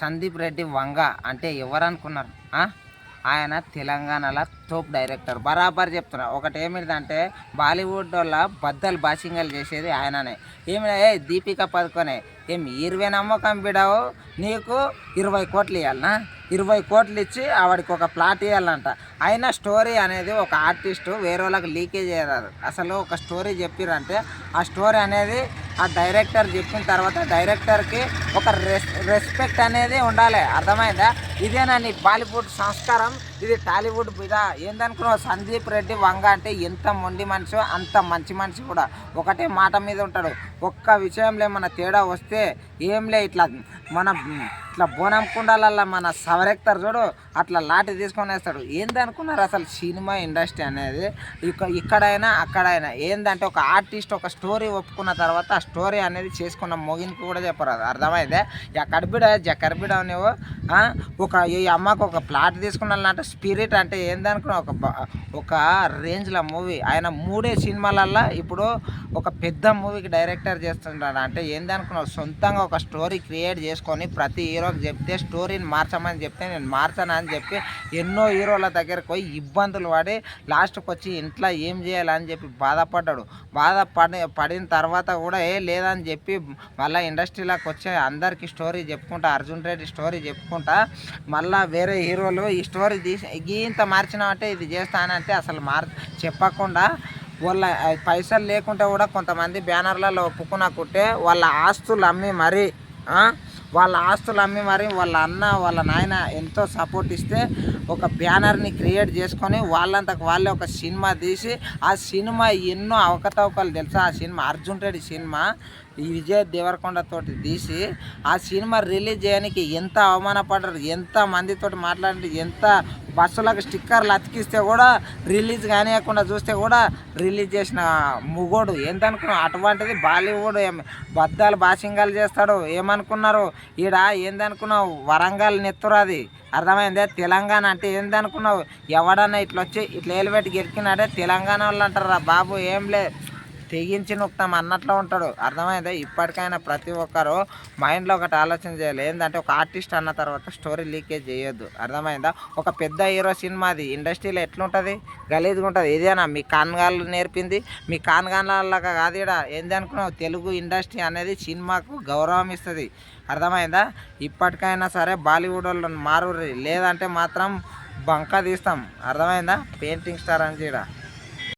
సందీప్ రెడ్డి వంగ అంటే ఎవరనుకున్నారు? ఆయన తెలంగాణలో తోప్ డైరెక్టర్. బరాబర్ చెప్తున్నా. ఒకటి ఏమిటంటే బాలీవుడ్ వల్ల బద్దలు బాసింగలు చేసేది ఆయననే. ఏమి ఏ దీపిక పదుకొనే? ఏం ఇరవై నమ్మకం బిడావు? నీకు ఇరవై కోట్లు ఇవ్వాలనా ఇరవై కోట్లు ఇచ్చి ఆవిడకి ఒక ప్లాట్ ఇవ్వాలంట అయినా స్టోరీ అనేది ఒక ఆర్టిస్టు వేరే వాళ్ళకి లీకేజ్ చేయరాదు. అసలు ఒక స్టోరీ చెప్పిరంటే ఆ స్టోరీ అనేది ఆ డైరెక్టర్ చెప్పిన తర్వాత డైరెక్టర్కి ఒక రెస్ రెస్పెక్ట్ అనేది ఉండాలి. అర్థమైందా? ఇదేనా నీ బాలీవుడ్ సంస్కారం? ఇది టాలీవుడ్ మీద ఏందనుకున్నావు? సందీప్ రెడ్డి వంగ అంటే ఎంత మొండి మనిషి అంత మంచి మనిషి కూడా. ఒకటే మాట మీద ఉంటాడు. ఒక్క విషయంలో మన తేడా వస్తే ఏంలే ఇట్లా మన ఇట్లా బోనం కుండాలల్లో మన సవరెక్తారు చూడు అట్లా లాటి తీసుకొని వేస్తాడు. ఏందనుకున్నారు అసలు సినిమా ఇండస్ట్రీ అనేది? ఇక ఇక్కడైనా అక్కడైనా. ఏందంటే ఒక ఆర్టిస్ట్ ఒక స్టోరీ ఒప్పుకున్న తర్వాత ఆ స్టోరీ అనేది చేసుకున్న మొగినికి కూడా చెప్పరు. అర్థమైందే? ఎక్కడిబిడ జక్కడిబిడ నువ్వు ఒక ఈ అమ్మకు ఒక ప్లాట్ తీసుకున్నాలంటే స్పిరిట్ అంటే ఏందనుకున్నా ఒక ఒక రేంజ్లో మూవీ. ఆయన మూడే సినిమాలల్లో ఇప్పుడు ఒక పెద్ద మూవీకి డైరెక్టర్ చేస్తుంటాడు. అంటే ఏందనుకున్నావు? సొంతంగా ఒక స్టోరీ క్రియేట్ చేసుకొని ప్రతి హీరోకి చెప్తే స్టోరీని మార్చమని చెప్తే నేను మార్చను అని చెప్పి ఎన్నో హీరోల దగ్గరకు పోయి ఇబ్బందులు పడి లాస్ట్కి వచ్చి ఇంట్లో ఏం చేయాలని చెప్పి బాధపడ్డాడు. బాధపడి పడిన తర్వాత కూడా ఏ లేదని చెప్పి మళ్ళీ ఇండస్ట్రీలోకి వచ్చి అందరికీ స్టోరీ చెప్పుకుంటా అర్జున్ రెడ్డి స్టోరీ చెప్పుకుంటా మళ్ళీ వేరే హీరోలు ఈ స్టోరీ ఇంత మార్చినామంటే ఇది చేస్తానంటే అసలు మార్ చెప్పకుండా వాళ్ళ పైసలు లేకుంటే కూడా కొంతమంది బ్యానర్లలో ఒప్పుకున్నకుంటే వాళ్ళ ఆస్తులు అమ్మి మరీ వాళ్ళ ఆస్తులు అమ్మి మరి వాళ్ళ అన్న వాళ్ళ నాయన ఎంతో సపోర్ట్ ఇస్తే ఒక బ్యానర్ని క్రియేట్ చేసుకొని వాళ్ళంతకు వాళ్ళే ఒక సినిమా తీసి ఆ సినిమా ఎన్నో అవకతవకలు తెలుసా? ఆ సినిమా అర్జున్ రెడ్డి సినిమా ఈ విజయ్ దేవరకొండతోటి తీసి ఆ సినిమా రిలీజ్ చేయడానికి ఎంత అవమానపడ్డారు? ఎంత మందితో మాట్లాడి ఎంత బస్సులకు స్టిక్కర్లు అతికిస్తే కూడా రిలీజ్ కానియకుండా చూస్తే కూడా రిలీజ్ చేసిన ముగోడు. ఏందనుకున్నావు? అటువంటిది బాలీవుడ్ బద్దాలు బాసింగాలు చేస్తాడు. ఏమనుకున్నారు? ఈడ ఏందనుకున్నావు? వరంగల్ నెత్తురాది అర్థమైందే? తెలంగాణ అంటే ఏందనుకున్నావు? ఎవడన్నా ఇట్లా వచ్చి ఇట్లా ఏలిపెట్టి గెలికినాడే తెలంగాణ వాళ్ళు అంటారా బాబు? ఏం లేదు తెగించి నొక్కుతాం అన్నట్లో ఉంటాడు. అర్థమైందా? ఇప్పటికైనా ప్రతి ఒక్కరు మైండ్లో ఒకటి ఆలోచన చేయాలి. ఏంటంటే ఒక ఆర్టిస్ట్ అన్న తర్వాత స్టోరీ లీకేజ్ చేయొద్దు. అర్థమైందా? ఒక పెద్ద హీరో సినిమాది ఇండస్ట్రీలో ఎట్లుంటుంది? గలీజ్గా ఉంటుంది. ఇదేనా? మీ కాన్గాళ్ళు నేర్పింది? మీ కాన్గాళ్ళలాగా కాదు ఈడ. ఏంది అనుకున్నావు? తెలుగు ఇండస్ట్రీ అనేది సినిమాకు గౌరవం ఇస్తుంది. అర్థమైందా? ఇప్పటికైనా సరే బాలీవుడ్ వాళ్ళని మారు లేదంటే మాత్రం బంక తీస్తాం. అర్థమైందా? పెయింటింగ్ స్టార్ అని చీడ